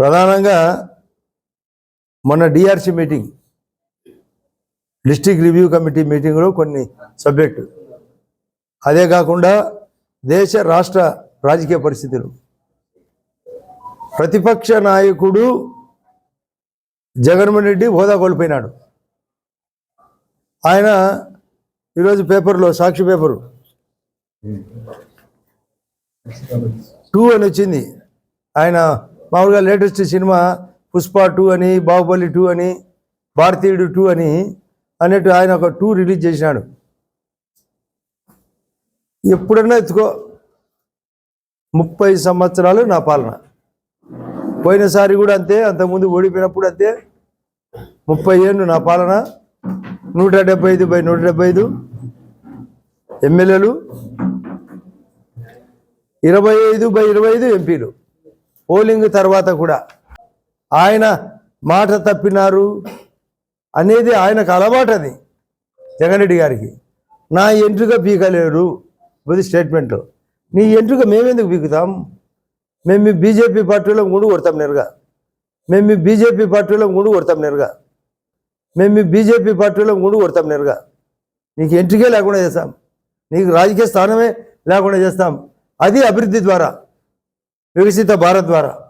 ప్రధానంగా మొన్న DRC meeting district review committee మీటింగ్లో కొన్ని సబ్జెక్టు. అదే కాకుండా దేశ రాష్ట్ర రాజకీయ పరిస్థితులు. ప్రతిపక్ష నాయకుడు జగన్మోహన్ రెడ్డి హోదా కోల్పోయినాడు. ఆయన ఈరోజు పేపర్లో సాక్షి పేపరు. టూ అని వచ్చింది. ఆయన మామూలుగా లేటెస్ట్ సినిమా పుష్ప టూ అని బాహుబలి టూ అని భారతీయుడు టూ అని అన్నట్టు ఆయన ఒక టూ రిలీజ్ చేసినాడు. ఎప్పుడన్నా ఎత్తుకో ముప్పై సంవత్సరాలు నా పాలన. పోయినసారి కూడా అంతే అంతకుముందు ఓడిపోయినప్పుడు అంతే ముప్పై ఏళ్ళు నా పాలన. నూట డెబ్బై ఐదు బై నూట డెబ్బై ఐదు ఎమ్మెల్యేలు. ఇరవై ఐదు బై ఇరవై ఐదు ఎంపీలు. పోలింగ్ తర్వాత కూడా ఆయన మాట తప్పినారు అనేది ఆయనకు అలవాటు అది. జగన్ రెడ్డి గారికి. నా ఎంట్రుక పీకలేరు. ఇది స్టేట్మెంట్ నీ ఎంట్రుక మేమెందుకు పీకుతాం? మేము మీ బీజేపీ పార్టీలో గుండు కొడతాం నేరుగా. మేము మీ బీజేపీ పార్టీలో గుండు కొడతాం నేరుగా. మేము మీ బీజేపీ పార్టీలో గుండు కొడతాం నేరుగా. నీకు ఎంట్రికే లేకుండా చేస్తాం. నీకు రాజకీయ స్థానమే లేకుండా చేస్తాం. అది అభివృద్ధి ద్వారా. વિકસિત ભારત દ્વારા.